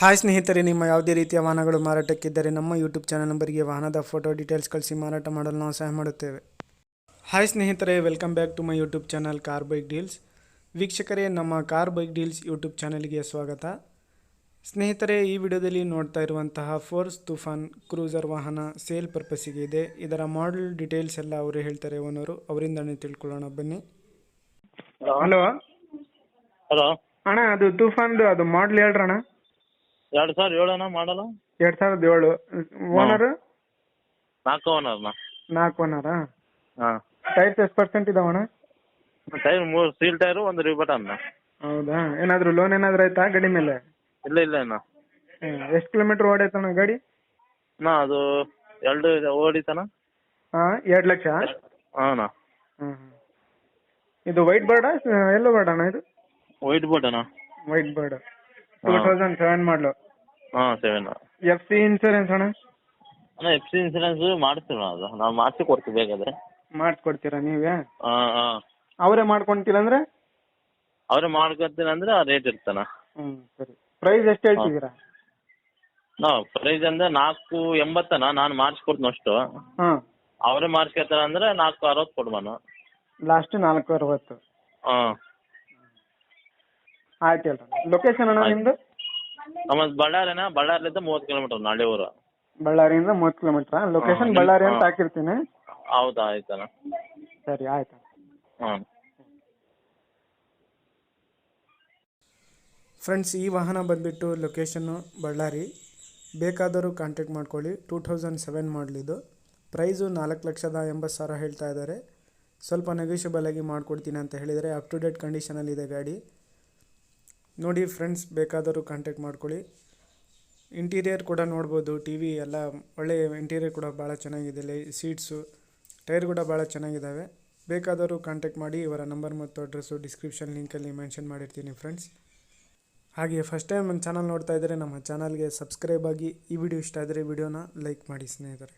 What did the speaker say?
Hi ಸ್ನೇಹಿತರೆ ನಿಮ್ಮ ಯಾವುದೇ ರೀತಿಯ ವಾಹನಗಳು ಮಾರಾಟಕ್ಕಿದ್ದರೆ ನಮ್ಮ ಯೂಟ್ಯೂಬ್ ಚಾನಲ್ ನಂಬರಿಗೆ ವಾಹನದ ಫೋಟೋ ಡೀಟೇಲ್ಸ್ ಕಳಿಸಿ ಮಾರಾಟ ಮಾಡಲು ನಾವು ಸಹಾಯ ಮಾಡುತ್ತೇವೆ. ಹಾಯ್ ಸ್ನೇಹಿತರೆ welcome back to my YouTube channel car bike deals. ವೀಕ್ಷಕರೇ ನಮ್ಮ ಕಾರ್ ಬೈಕ್ ಡೀಲ್ಸ್ ಯೂಟ್ಯೂಬ್ ಚಾನಲ್ಗೆ ಸ್ವಾಗತ. ಸ್ನೇಹಿತರೆ ಈ ವಿಡಿಯೋದಲ್ಲಿ ನೋಡ್ತಾ ಇರುವಂತಹ ಫೋರ್ಸ್ ತುಫಾನ್ ಕ್ರೂಸರ್ ವಾಹನ ಸೇಲ್ ಪರ್ಪಸ್ಸಿಗೆ ಇದೆ. ಇದರ ಮಾಡಲ್ ಡೀಟೇಲ್ಸ್ ಎಲ್ಲ ಅವರು ಹೇಳ್ತಾರೆ ಓನರು. ಅವರಿಂದನೇ ತಿಳ್ಕೊಳ್ಳೋಣ ಬನ್ನಿ. ಹಲೋ. ಹಲೋ. ಅಣ್ಣ ಅದು ತುಫಾನ್ದು ಅದು ಮಾಡಲ್ ಹೇಳ್ರಣ್ಣ. ಎರಡು ಸಾವಿರ ಏಳನ ಮಾಡಲ್ಲ? ಎರಡ್ ಸಾವಿರದ ಏಳು. ಓನರ್ ನಾಲ್ಕು ಓನರ್ನ ನಾಲ್ಕು ಓನರಾ ಹಾಂ. ಟೈರ್ಸ್ ಎಷ್ಟು ಪರ್ಸೆಂಟ್ ಇದಾವಣ್ಣ ಟೈರ್ ಮೂರು ಸೀಲ್ ಟೈರು ಒಂದು ಅನ್ನ ಹೌದಾ? ಏನಾದ್ರು ಲೋನ್ ಏನಾದ್ರು ಆಯ್ತಾ ಗಾಡಿ ಮೇಲೆ? ಇಲ್ಲ ಇಲ್ಲ ಅಣ್ಣ. ಎಷ್ಟು ಕಿಲೋಮೀಟರ್ ಓಡೈತಣ್ಣ ಗಾಡಿ? ನಾ ಅದು ಎರಡು ಓಡಿತನ ಹಾಂ ಎರಡು ಲಕ್ಷ? ಹಾಂ ಹ್ಮ್ ಇದು ವೈಟ್ ಬರ್ಡಾ ಎಲ್ಲೋ ಬರ್ಡಣ್ಣ ಅಣ್ಣ ಇದು? White ಬೋರ್ಡನ white bird two. Thousand seven ಮಾಡಲು ಹಾಂ ಸೆವೆನ್ ಎಫ್ ಸಿ ಇನ್ಸೂರೆನ್ಸ್ ಅಣ್ಣ? ಅಣ್ಣ ಎಫ್ ಸಿ ಇನ್ಸೂರೆನ್ಸ್ ಮಾಡ್ತೀವಿ ಅದು. ನಾವು ಮಾಡಿಸಿ ಕೊಡ್ತೀವಿ ಬೇಕಾದ್ರೆ ಮಾಡಿಸ್ಕೊಡ್ತೀರಾ ನೀವೇ? ಹಾಂ ಹಾಂ. ಅವರೇ ಮಾಡ್ಕೊಂತೀರ ಅಂದ್ರೆ? ಅವರೇ ಮಾಡ್ಕೊತೀನಿ ಅಂದ್ರೆ ಆ ರೇಟ್ ಇರ್ತಾನ ಹ್ಞೂ ಸರಿ. ಪ್ರೈಸ್ ಎಷ್ಟು ಹೇಳ್ತಿದ್ದೀರಾ ನಾವು ಪ್ರೈಸ್ ಅಂದ್ರೆ ನಾಲ್ಕು ಎಂಬತ್ತನ ನಾನು ಮಾಡಿಸ್ಕೊಡ್ತೀನಿ ಅಷ್ಟು. ಹಾಂ. ಅವರೇ ಮಾಡಿಸ್ಕೊತಾರೆ ಅಂದ್ರೆ ನಾಲ್ಕು ಅರವತ್ತು ಕೊಡ್ಬಾನು ಲಾಸ್ಟ್ ನಾಲ್ಕು ಅರವತ್ತು. ಹಾಂ. ಆಯ್ತು ಹೇಳ್ರಿ. ಲೊಕೇಶನ್ ಅಣ್ಣ ನಿಮ್ದು? ನಿಮ್ಮದು ಬಳ್ಳಾರಿನ ಬಳ್ಳಾರಿಲಿಂದ ಮೂವತ್ತು ಕಿಲೋಮೀಟರ್ ನಾಳೆ ಊರು ಬಳ್ಳಾರಿಯಿಂದ ಮೂವತ್ತು ಕಿಲೋಮೀಟರ್ ಲೊಕೇಶನ್ ಬಳ್ಳಾರಿ ಅಂತ ಹಾಕಿರ್ತೀನಿ. ಹೌದಾ ಆಯ್ತಣ್ಣ ಸರಿ ಆಯ್ತು. ಹಾಂ ಫ್ರೆಂಡ್ಸ್ ಈ ವಾಹನ ಬಂದ್ಬಿಟ್ಟು ಲೊಕೇಶನ್ನು ಬಳ್ಳಾರಿ ಬೇಕಾದರೂ ಕಾಂಟ್ಯಾಕ್ಟ್ ಮಾಡ್ಕೊಳ್ಳಿ. ಟೂ ತೌಸಂಡ್ ಸೆವೆನ್ ಮಾಡಲಿದ್ದು ಪ್ರೈಸು ನಾಲ್ಕು ಲಕ್ಷದ ಎಂಬತ್ತು ಸಾವಿರ ಹೇಳ್ತಾ ಇದ್ದಾರೆ. ಸ್ವಲ್ಪ ನೆಗೋಷಿಯಬಲ್ ಆಗಿ ಮಾಡಿಕೊಡ್ತೀನಿ ಅಂತ ಹೇಳಿದರೆ ಅಪ್ ಟು ಡೇಟ್ ಕಂಡೀಷನಲ್ಲಿದೆ ಗಾಡಿ. ನೋಡಿ ಫ್ರೆಂಡ್ಸ್ ಬೇಕಾದರೂ ಕಾಂಟ್ಯಾಕ್ಟ್ ಮಾಡ್ಕೊಳ್ಳಿ. ಇಂಟೀರಿಯರ್ ಕೂಡ ನೋಡ್ಬೋದು ಟಿ ವಿ ಎಲ್ಲ ಒಳ್ಳೆಯ ಇಂಟೀರಿಯರ್ ಕೂಡ ಭಾಳ ಚೆನ್ನಾಗಿದೆ ಲೈ ಸೀಟ್ಸು ಟೈರ್ ಕೂಡ ಭಾಳ ಚೆನ್ನಾಗಿದ್ದಾವೆ ಬೇಕಾದರೂ ಕಾಂಟ್ಯಾಕ್ಟ್ ಮಾಡಿ, ಇವರ ನಂಬರ್ ಮತ್ತು ಅಡ್ರೆಸ್ಸು ಡಿಸ್ಕ್ರಿಪ್ಷನ್ ಲಿಂಕಲ್ಲಿ ಮೆನ್ಷನ್ ಮಾಡಿರ್ತೀನಿ ಫ್ರೆಂಡ್ಸ್ ಹಾಗೆ ಫಸ್ಟ್ ಟೈಮ್ ಒಂದು ಚಾನಲ್ ನೋಡ್ತಾ ಇದ್ದರೆ ನಮ್ಮ ಚಾನಲ್ಗೆ ಸಬ್ಸ್ಕ್ರೈಬ್ ಆಗಿ, ಈ ವಿಡಿಯೋ ಇಷ್ಟ ಆದರೆ ವಿಡಿಯೋನ ಲೈಕ್ ಮಾಡಿ ಸ್ನೇಹಿತರೆ.